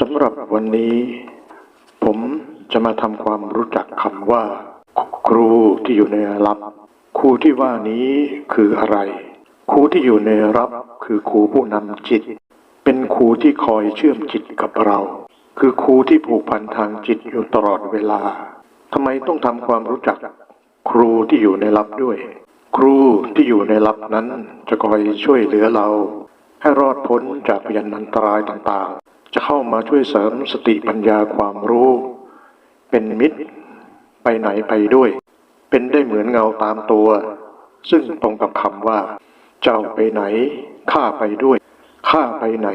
สำหรับวันนี้ ผมจะมาทำความรู้จักคำว่า ครูที่อยู่ในรับครูที่ว่านี้คืออะไร ครูที่อยู่ในรับคือครูผู้นำจิต เป็นครูที่คอยเชื่อมจิตกับเรา คือครูที่ผูกพันทางจิตอยู่ตลอดเวลาทำไมต้องทำความรู้จัก ครูที่อยู่ในรับด้วย ครูที่อยู่ในรับนั้นจะคอยช่วยเหลือเรา ให้รอดพ้นจากพยันอันตรายต่างๆ จะเข้ามาช่วยเสริมสติปัญญาความรู้ เป็นมิตร ไปไหนไปด้วย เป็นได้เหมือนเงาตามตัว ซึ่งตรงกับคำว่า เจ้าไปไหนข้าไปด้วยข้าไปไหน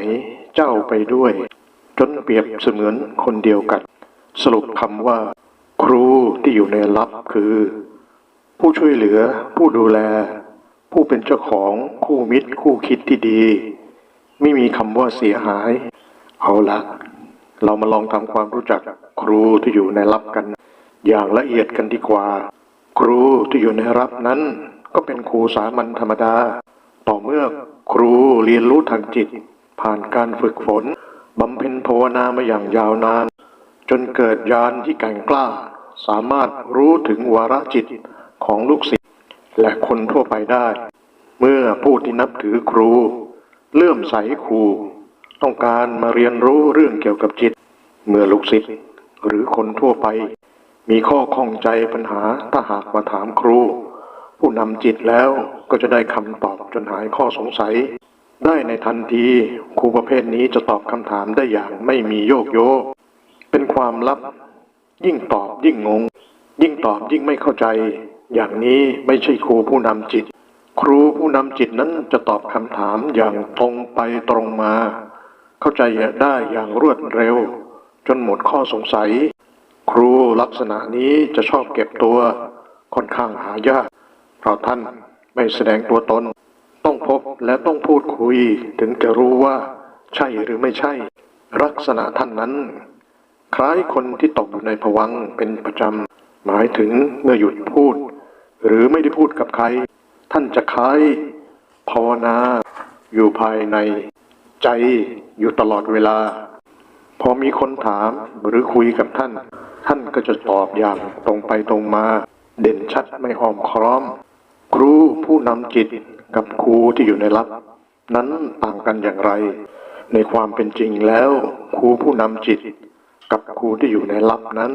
เจ้าไปด้วย จนเปรียบเสมือนคนเดียวกัน สรุปคำว่า ครูที่อยู่ในลับคือ ผู้ช่วยเหลือ ผู้ดูแล ผู้เป็นเจ้าของคู่มิตรคู่คิดที่ดี ไม่มีคำว่าเสียหาย เอาละเรามาลองทำความรู้จักครูที่อยู่ในรับกัน อย่างละเอียดกันดีกว่า ครูที่อยู่ในรับนั้น ก็เป็นครูสามัญธรรมดา ต่อเมื่อครูเรียนรู้ทางจิต ผ่านการฝึกฝนบำเพ็ญภาวนามาอย่างยาวนาน จนเกิดญาณที่แก่งกล้า สามารถรู้ถึงวาระจิตของลูกศิษย์และคนทั่วไปได้ เมื่อผู้ที่นับถือครู เลื่อมใสครู ต้องการมาเรียนรู้เรื่องเกี่ยวกับจิต เมื่อลูกศิษย์หรือคนทั่วไป มีข้อข้องใจปัญหาถ้าหากมาถามครู ผู้นำจิตแล้วก็จะได้คำตอบจนหายข้อสงสัย ได้ในทันทีครูประเภทนี้จะตอบคำถามได้อย่างไม่มีโยกโยกเป็นความลับ ยิ่งตอบยิ่งงง ยิ่งตอบยิ่งไม่เข้าใจ อย่างนี้ไม่ใช่ครูผู้นำจิต ครูผู้นำจิตนั้นจะตอบคำถามอย่างตรงไปตรงมา เข้าใจได้อย่างรวดเร็ว จนหมดข้อสงสัย ครูลักษณะนี้จะชอบเก็บตัวค่อนข้างหายาก เพราะท่านไม่แสดงตัวตน ต้องพบและต้องพูดคุยถึงจะรู้ว่าใช่หรือไม่ใช่ ลักษณะท่านนั้น คล้ายคนที่ตกอยู่ในภวังเป็นประจำ หมายถึงเมื่อหยุดพูด หรือไม่ได้พูดกับใคร ท่านจะคล้ายภาวนาอยู่ภายใน ใจอยู่ตลอดเวลา พอมีคนถามหรือคุยกับท่าน ท่านก็จะตอบอย่างตรงไปตรงมา เด่นชัดไม่อ้อมค้อม ครูผู้นำจิตกับครูที่อยู่ในลับนั้นต่างกันอย่างไร ในความเป็นจริงแล้ว ครูผู้นำจิต กับครูที่อยู่ในลับนั้น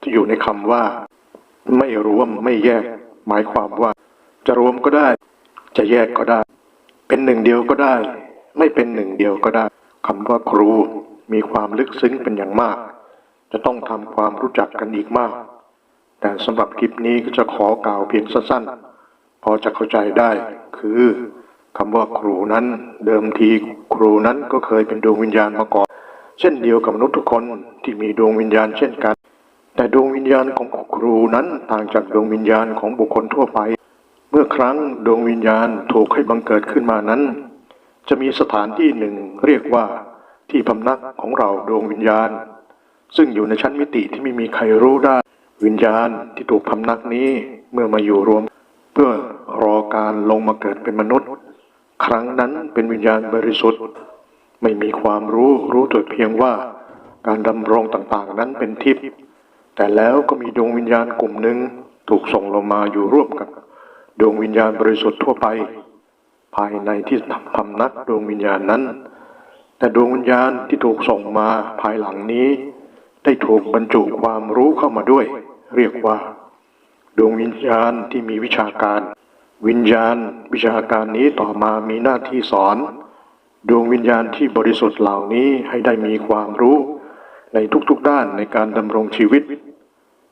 ที่อยู่ในคำว่า ไม่รวมไม่แยก หมายความว่า จะรวมก็ได้ จะแยกก็ได้ เป็นหนึ่งเดียวก็ได้ ไม่เป็นหนึ่งเดียวก็ได้คำว่าครูมีความลึกซึ้งเป็นอย่างมาก จะต้องทำความรู้จักกันอีกมาก แต่สำหรับคลิปนี้ก็จะขอกล่าวเพียงสั้นๆ พอจะเข้าใจได้ คือคำว่าครูนั้น เดิมทีครูนั้นก็เคยเป็นดวงวิญญาณมาก่อน เช่นเดียวกับมนุษย์ทุกคนที่มีดวงวิญญาณเช่นกัน แต่ดวงวิญญาณของครูนั้นต่างจากดวงวิญญาณของบุคคลทั่วไป เมื่อครั้งดวงวิญญาณถูกให้บังเกิดขึ้นมานั้น จะมีสถานที่หนึ่งเรียกว่าที่พำนักของเราดวงวิญญาณ ซึ่งอยู่ในชั้นมิติที่ไม่มีใครรู้ได้ วิญญาณที่ถูกพำนักนี้เมื่อมาอยู่รวม เพื่อรอการลงมาเกิดเป็นมนุษย์ ครั้งนั้นเป็นวิญญาณบริสุทธิ์ ไม่มีความรู้รู้ตัวเพียงว่าการดำรงต่างๆ นั้นเป็นทิพย์แต่แล้วก็มีดวงวิญญาณกลุ่มหนึ่งถูกส่งลงมาอยู่ร่วมกับ ดวงวิญญาณบริสุทธิ์ทั่วไป ภายในที่พำนักดวงวิญญาณนั้น แต่ดวงวิญญาณที่ถูกส่งมาภายหลังนี้ ได้ถูกบรรจุความรู้เข้ามาด้วย เรียกว่า ดวงวิญญาณที่มีวิชาการ วิญญาณ วิชาการนี้ต่อมามีหน้าที่สอน ดวงวิญญาณที่บริสุทธิ์เหล่านี้ให้ได้มีความรู้ในทุกๆด้านในการดำรงชีวิต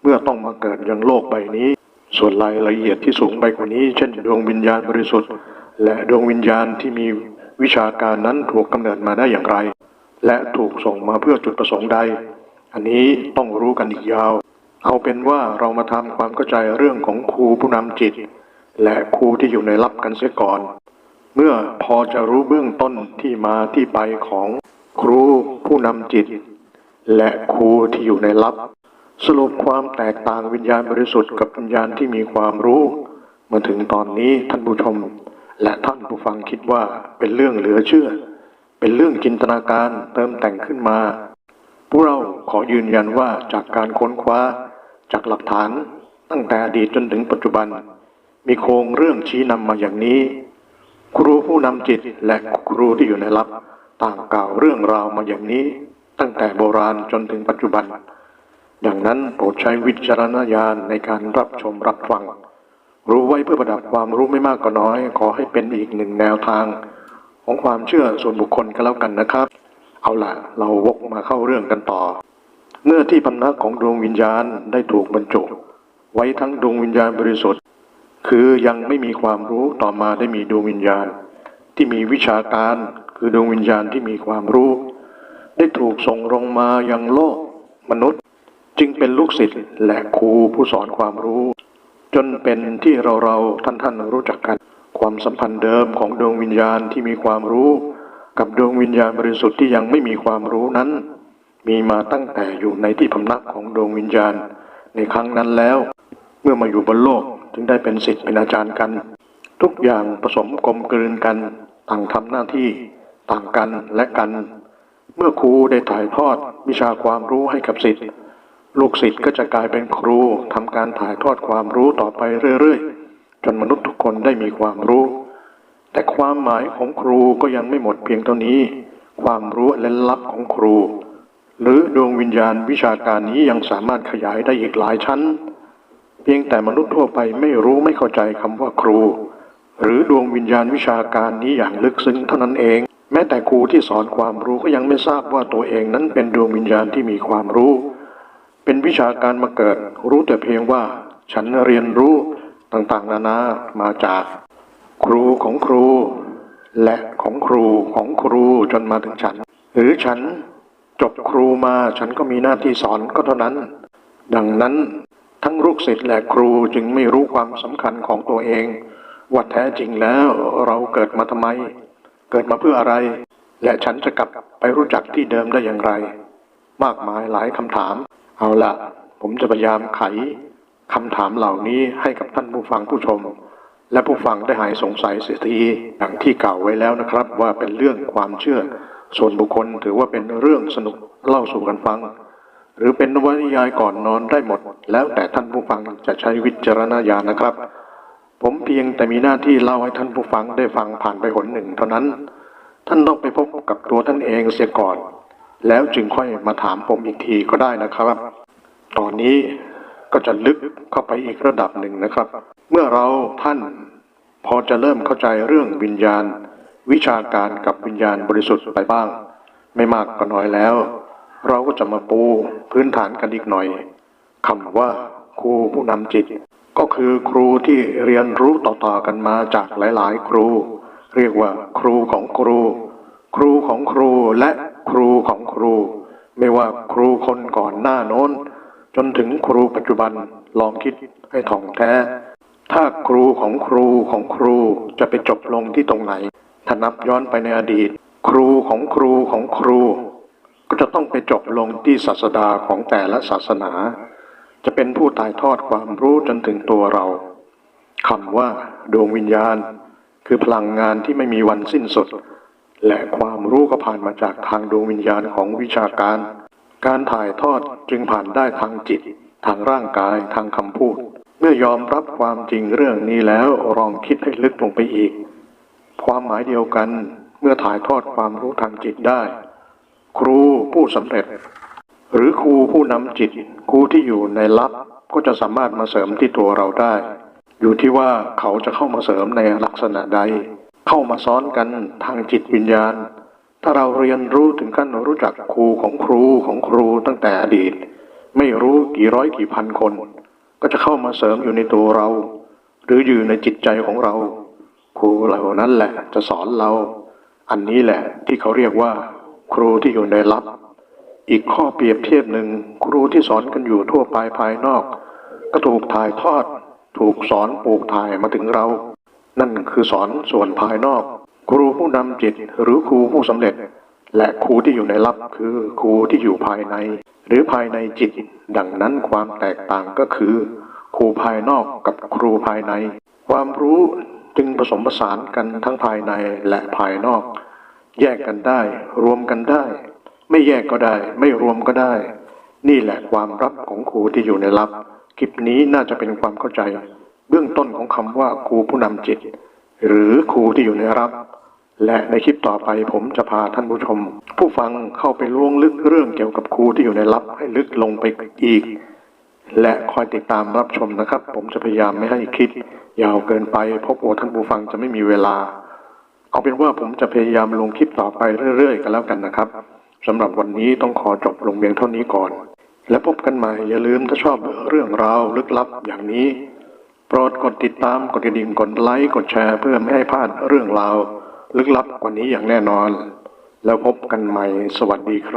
เมื่อต้องมาเกิดยังโลกใบนี้ ส่วนรายละเอียดที่สูงไปกว่านี้ เช่น ดวงวิญญาณบริสุทธิ์ และดวงวิญญาณที่มีวิชาการนั้นถูกกำเนิดมาได้อย่างไร และถูกส่งมาเพื่อจุดประสงค์ใด อันนี้ต้องรู้กันอีกยาว เอาเป็นว่าเรามาทำความเข้าใจเรื่องของครูผู้นำจิต และครูที่อยู่ในลับกันเสียก่อน เมื่อพอจะรู้เบื้องต้นที่มาที่ไปของครูผู้นำจิต และครูที่อยู่ในลับ สรุปความแตกต่างวิญญาณบริสุทธิ์กับวิญญาณที่มีความรู้ มาถึงตอนนี้ท่านผู้ชม และท่านผู้ฟังคิดว่าเป็นเรื่องเหลือเชื่อ เป็นเรื่องจินตนาการเติมแต่งขึ้นมา พวกเราขอยืนยันว่าจากการค้นคว้าจากหลักฐานตั้งแต่อดีตจนถึงปัจจุบัน มีโครงเรื่องชี้นำมาอย่างนี้ ครูผู้นำจิตและครูที่อยู่ในลับ ต่างกล่าวเรื่องราวมาอย่างนี้ ตั้งแต่โบราณจนถึงปัจจุบัน ดังนั้นโปรดใช้วิจารณญาณในการรับชมรับฟัง รู้ไว้เพื่อประดับความรู้ไม่มากก็น้อย ขอให้เป็นอีกหนึ่งแนวทาง ของความเชื่อส่วนบุคคลก็แล้วกันนะครับ เอาล่ะ เราวกมาเข้าเรื่องกันต่อ เมื่อที่พำนักของดวงวิญญาณได้ถูกบรรจุไว้ทั้งดวงวิญญาณบริสุทธิ์ คือยังไม่มีความรู้ต่อมาได้มีดวงวิญญาณ ที่มีวิชาการคือดวงวิญญาณที่มีความรู้ ได้ถูกส่งลงมายังโลกมนุษย์ จึงเป็นลูกศิษย์และครูผู้สอนความรู้ จนเป็นที่เราเราท่านท่านรู้จักกัน ความสัมพันธ์เดิมของดวงวิญญาณที่มีความรู้ กับดวงวิญญาณบริสุทธิ์ที่ยังไม่มีความรู้นั้น มีมาตั้งแต่อยู่ในที่พำนักของดวงวิญญาณ ในครั้งนั้นแล้ว เมื่อมาอยู่บนโลกจึงได้เป็นศิษย์เป็นอาจารย์กัน ทุกอย่างผสมกลมกลืนกันต่างทำหน้าที่ต่างกันและกัน เมื่อครูได้ถ่ายทอดวิชาความรู้ให้กับศิษย์ ลูกศิษย์ก็จะกลายเป็นครูทำการถ่ายทอดความรู้ต่อไปเรื่อยๆ จนมนุษย์ทุกคนได้มีความรู้ แต่ความหมายของครูก็ยังไม่หมดเพียงเท่านี้ ความรู้และลับของครู หรือดวงวิญญาณวิชาการนี้ยังสามารถขยายได้อีกหลายชั้น เพียงแต่มนุษย์ทั่วไปไม่รู้ไม่เข้าใจคำว่าครู หรือดวงวิญญาณวิชาการนี้อย่างลึกซึ้งเท่านั้นเอง แม้แต่ครูที่สอนความรู้ก็ยังไม่ทราบว่าตัวเองนั้นเป็นดวงวิญญาณที่มีความรู้ เป็นวิชาการมาเกิด รู้แต่เพียงว่า ฉันเรียนรู้ต่างๆ นานามาจาก ครูของครู และของครูของครูจนมาถึงฉัน หรือฉันจบครูมาฉันก็มีหน้าที่สอนก็เท่านั้น ดังนั้นทั้งลูกศิษย์และครูจึงไม่รู้ความสำคัญของตัวเองว่าแท้จริงแล้วเราเกิดมาทำไม เกิดมาเพื่ออะไร และฉันจะกลับไปรู้จักที่เดิมได้อย่างไร มากมายหลายคำถาม เอาละผมจะพยายามไขคำถามเหล่านี้ให้กับท่านผู้ฟังผู้ชม และผู้ฟังได้หายสงสัยเสียทีอย่างที่กล่าวไว้แล้วนะครับ ว่าเป็นเรื่องความเชื่อ ส่วนบุคคลถือว่าเป็นเรื่องสนุกเล่าสู่กันฟัง หรือเป็นนวนิยายก่อนนอนได้หมด แล้วแต่ท่านผู้ฟังจะใช้วิจารณญาณนะครับ ผมเพียงแต่มีหน้าที่เล่าให้ท่านผู้ฟังได้ฟังผ่านไปหนหนึ่ง เท่านั้น ท่านต้องไปพบกับตัวท่านเองเสียก่อน แล้วจึงค่อยมาถามผมอีกทีก็ได้นะครับ ตอนนี้ก็จะลึกเข้าไปอีกระดับหนึ่งนะครับ เมื่อเราท่านพอจะเริ่มเข้าใจเรื่องวิญญาณ วิชาการกับวิญญาณบริสุทธิ์ไปบ้าง ไม่มากก็น้อยแล้ว เราก็จะมาปูพื้นฐานกันอีกหน่อยคำว่าครูผู้นำจิต ก็คือครูที่เรียนรู้ต่อๆกันมาจากหลาย ๆ ครู เรียกว่าครูของครู ครูของครูและ ครูของครู ไม่ว่าครูคนก่อนหน้าโน้น จนถึงครูปัจจุบันลองคิดให้ถ่องแท้ ถ้าครูของครูของครูจะไปจบลงที่ตรงไหนถ้านับย้อนไปในอดีต ครูของครูของครู ก็จะต้องไปจบลงที่ศาสดาของแต่ละศาสนา จะเป็นผู้ถ่ายทอดความรู้จนถึงตัวเราคำว่าดวงวิญญาณ คือพลังงานที่ไม่มีวันสิ้นสุด และความรู้ก็ผ่านมาจากทางดวงวิญญาณของวิชาการ การถ่ายทอดจึงผ่านได้ทางจิต ทางร่างกายทางคำพูด เมื่อยอมรับความจริงเรื่องนี้แล้วลองคิดให้ลึกลงไปอีก ความหมายเดียวกันเมื่อถ่ายทอดความรู้ทางจิตได้ ครูผู้สำเร็จ หรือครูผู้นำจิต ครูที่อยู่ในลับก็จะสามารถมาเสริมที่ตัวเราได้ อยู่ที่ว่าเขาจะเข้ามาเสริมในลักษณะใด เข้ามาซ้อนกันทางจิตวิญญาณ ถ้าเราเรียนรู้ถึงขั้นรู้จักครูของครูของครูตั้งแต่อดีต ไม่รู้กี่ร้อยกี่พันคน ก็จะเข้ามาเสริมอยู่ในตัวเรา หรืออยู่ในจิตใจของเรา ครูเหล่านั้นแหละจะสอนเรา อันนี้แหละที่เขาเรียกว่า ครูที่อยู่ในลับ อีกข้อเปรียบเทียบหนึ่งครูที่สอนกันอยู่ทั่วไปภายนอก ก็ถูกถ่ายทอด ถูกสอนปลูกถ่ายมาถึงเรา นั่นคือสอนส่วนภายนอก ครูผู้นำจิตหรือครูผู้สำเร็จ และครูที่อยู่ในลับคือครูที่อยู่ภายใน หรือภายในจิต ดังนั้นความแตกต่างก็คือ ครูภายนอกกับครูภายใน ความรู้จึงผสมผสานกันทั้งภายในและภายนอก แยกกันได้ รวมกันได้ ไม่แยกก็ได้ ไม่รวมก็ได้ นี่แหละความลับของครูที่อยู่ในลับคลิปนี้น่าจะเป็นความเข้าใจ เบื้องต้นของคำว่าครูผู้นำจิต หรือครูที่อยู่ในรับ และในคลิปต่อไปผมจะพาท่านผู้ชม ผู้ฟังเข้าไปล่วงลึกเรื่องเกี่ยวกับครูที่อยู่ในลับให้ลึกลงไปอีก และคอยติดตามรับชมนะครับ ผมจะพยายามไม่ให้คลิปยาวเกินไปเพราะกลัวท่านผู้ฟังจะไม่มีเวลา เอาเป็นว่าผมจะพยายามลงคลิปต่อไปเรื่อยๆ กันแล้วกันนะครับสำหรับวันนี้ต้องขอจบลงเพียงเท่านี้ก่อน และพบกันใหม่อย่าลืมถ้าชอบเรื่องราวลึกลับอย่างนี้ ปรดกดติดตามกดกระดิ่งกดไลค์กดแชร์เพื่อไม่ให้พลาดเรื่องราว ลึกลับกว่านี้อย่างแน่นอน แล้วพบกันใหม่สวัสดีครับ